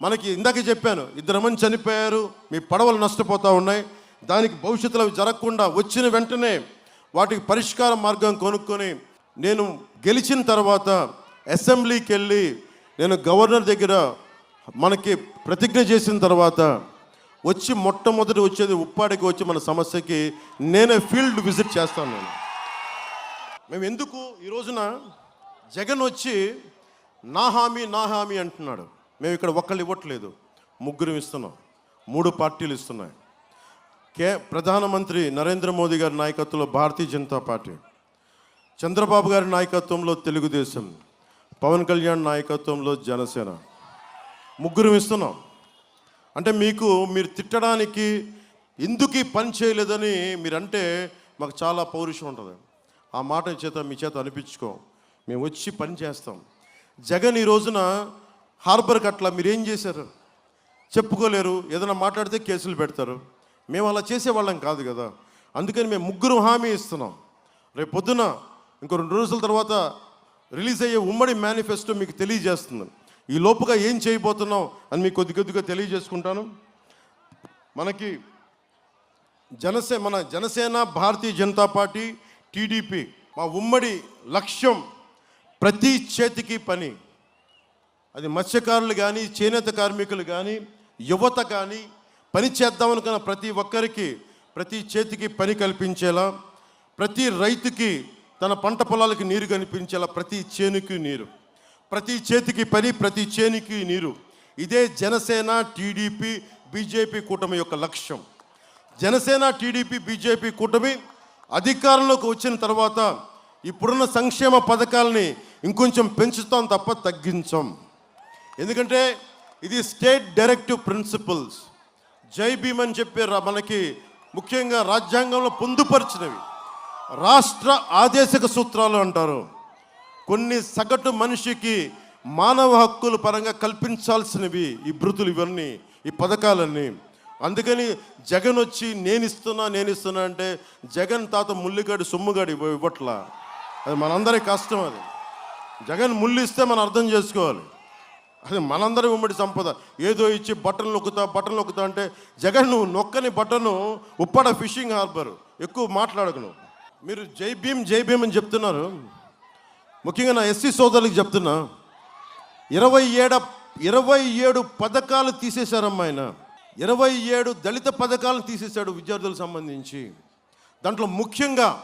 మనకి ఇందాక చెప్పాను ఇద్దరు మంది చనిపోయారు మీ పడవలు నష్టపోతూ ఉన్నాయి దానికి భవిష్యత్తులో అవి జరగకుండా వచ్చిన వెంటనే వాటికి పరిష్కార మార్గం కొనుక్కొని నేను గెలిచిన తర్వాత అసెంబ్లీకి వెళ్ళి నేను గవర్నర్ దగ్గర మనకి ప్రతిజ్ఞ చేసిన తర్వాత వచ్చి మొట్టమొదటి వచ్చేది ఉప్పాడికి వచ్చి మన సమస్యకి నేనే ఫీల్డ్ విజిట్ చేస్తాను నేను. మేము ఎందుకు ఈ రోజున జగన్ వచ్చి నా హామీ నా హామీ అంటున్నాడు. మేము ఇక్కడ ఒక్కళ్ళు ఇవ్వట్లేదు. ముగ్గురు ఇస్తున్నాం. మూడు పార్టీలు ఇస్తున్నాయి. కే ప్రధానమంత్రి నరేంద్ర మోదీ గారి నాయకత్వంలో భారతీయ జనతా పార్టీ చంద్రబాబు గారి నాయకత్వంలో తెలుగుదేశం పవన్ కళ్యాణ్ నాయకత్వంలో జనసేన. ముగ్గురు ఇస్తున్నాం. అంటే మీకు మీరు తిట్టడానికి ఎందుకు పని చేయలేదని మీరంటే మాకు చాలా పౌరుషం ఉంటుంది. ఆ మాట చేత మీ చేత అనిపించుకో. మేము వచ్చి పని చేస్తాం. జగన్ ఈ రోజున హార్బర్ కట్ల మీరేం చేశారు? చెప్పుకోలేరు. ఏదైనా మాట్లాడితే కేసులు పెడతారు. మేము అలా చేసేవాళ్ళం కాదు కదా. అందుకని మేము ముగ్గురు హామీ ఇస్తున్నాం. రేపు పొద్దున ఇంకో రెండు రోజుల తర్వాత రిలీజ్ అయ్యే ఉమ్మడి మేనిఫెస్టో మీకు తెలియజేస్తుంది. ఈ లోపుగా ఏం చేయబోతున్నాం అని మీకు కొద్ది కొద్దిగా తెలియజేసుకుంటాను. మనకి జనసే మన జనసేన భారతీయ జనతా పార్టీ టీడీపీ మా ఉమ్మడి లక్ష్యం ప్రతి చేతికి పని. అది మత్స్యకారులు కానీ చేనేత కార్మికులు కానీ యువత కానీ పని చేద్దామనుకున్న ప్రతి ఒక్కరికి ప్రతి చేతికి పని కల్పించేలా ప్రతి రైతుకి తన పంట పొలాలకి నీరు కనిపించేలా ప్రతి చేనుకి నీరు. ప్రతి చేతికి పని ప్రతి చేనికి నీరు. ఇదే జనసేన టీడీపీ బీజేపీ కూటమి యొక్క లక్ష్యం. జనసేన టీడీపీ బీజేపీ కూటమి అధికారంలోకి వచ్చిన తర్వాత ఇప్పుడున్న సంక్షేమ పథకాలని ఇంకొంచెం పెంచుతాం తప్ప తగ్గించాం. ఎందుకంటే ఇది స్టేట్ డైరెక్టివ్ ప్రిన్సిపల్స్. జై భీమ్ అని చెప్పి రా- మనకి ముఖ్యంగా రాజ్యాంగంలో పొందుపరిచినవి. రాష్ట్ర ఆదేశక సూత్రాలు అంటారు. కొన్ని సగటు మనిషికి మానవ హక్కుల పరంగా కల్పించాల్సినవి ఈ బృతులు ఇవన్నీ ఈ పథకాలన్నీ. అందుకని జగన్ వచ్చి నేను ఇస్తున్నా నేను ఇస్తున్నా అంటే జగన్ తాత ముల్లిగాడి సొమ్ముగాడి ఇవ్వట్లా. అది మనందరి కష్టం అది. జగన్ ముళ్ళు ఇస్తే మనం అర్థం చేసుకోవాలి. అది మనందరి ఉమ్మడి సంపద. ఏదో ఇచ్చి బట్టలు నొక్కుతా బట్టలు నొక్కుతా అంటే జగన్ నువ్వు నొక్కని బట్టను ఉప్పాడ ఫిషింగ్ హార్బర్. ఎక్కువ మాట్లాడకును. మీరు జై భీమ్ జై భీమ్ అని చెప్తున్నారు. ముఖ్యంగా నా ఎస్సీ సోదరులకు చెప్తున్నా. ఇరవై ఏడ ఇరవై ఏడు పథకాలు తీసేశారమ్మా ఆయన. ఇరవై ఏడు దళిత పథకాలను తీసేశాడు విద్యార్థులకు సంబంధించి. దాంట్లో ముఖ్యంగా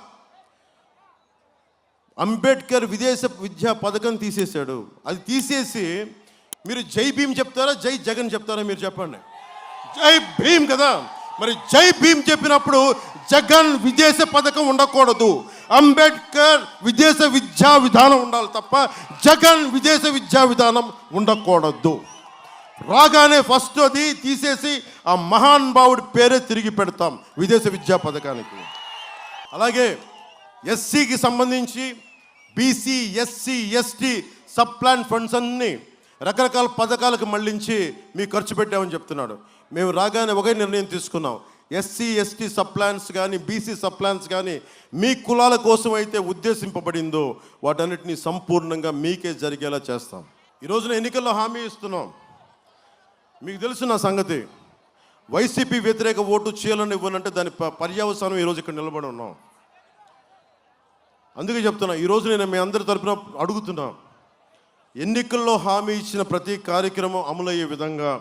అంబేద్కర్ విదేశ విద్యా పథకం తీసేశాడు. అది తీసేసి మీరు జై భీమ్ చెప్తారా జై జగన్ చెప్తారా మీరు చెప్పండి. జై భీమ్ కదా. మరి జై భీమ్ చెప్పినప్పుడు జగన్ విదేశ పథకం ఉండకూడదు. అంబేద్కర్ విదేశ విద్యా విధానం ఉండాలి తప్ప జగన్ విదేశ విద్యా విధానం ఉండకూడదు. రాగానే ఫస్ట్ అది తీసేసి ఆ మహాన్ భావుడి పేరే తిరిగి పెడతాం విదేశ విద్యా పథకానికి. అలాగే ఎస్సీకి సంబంధించి BC SC ST sub plan funds అన్ని రకరకాల పథకాలకు మళ్ళించి మీ ఖర్చు పెట్టామని చెప్తున్నాడు. మేము రాగానే ఒకే నిర్ణయం తీసుకున్నాం. ఎస్సీ ఎస్టీ సప్లాన్స్ కానీ బీసీ సప్లాన్స్ కానీ మీ కులాల కోసం అయితే ఉద్దేశింపబడిందో వాటన్నిటిని సంపూర్ణంగా మీకే జరిగేలా చేస్తాం. ఈ రోజున ఎన్నికల్లో హామీ ఇస్తున్నాం. మీకు తెలుసు నా సంగతి. వైసీపీ వ్యతిరేక ఓటు చేయాలని ఇవ్వనంటే దాని ప- పర్యవసానం ఈరోజు ఇక్కడ నిలబడి ఉన్నాం. అందుకే చెప్తున్నా ఈరోజు నేను మీ అందరి తరపున అడుగుతున్నా. ఎన్నికల్లో హామీ ఇచ్చిన ప్రతి కార్యక్రమం అమలయ్యే విధంగా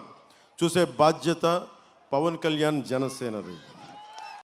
చూసే బాధ్యత పవన్ కళ్యాణ్ జనసేనది.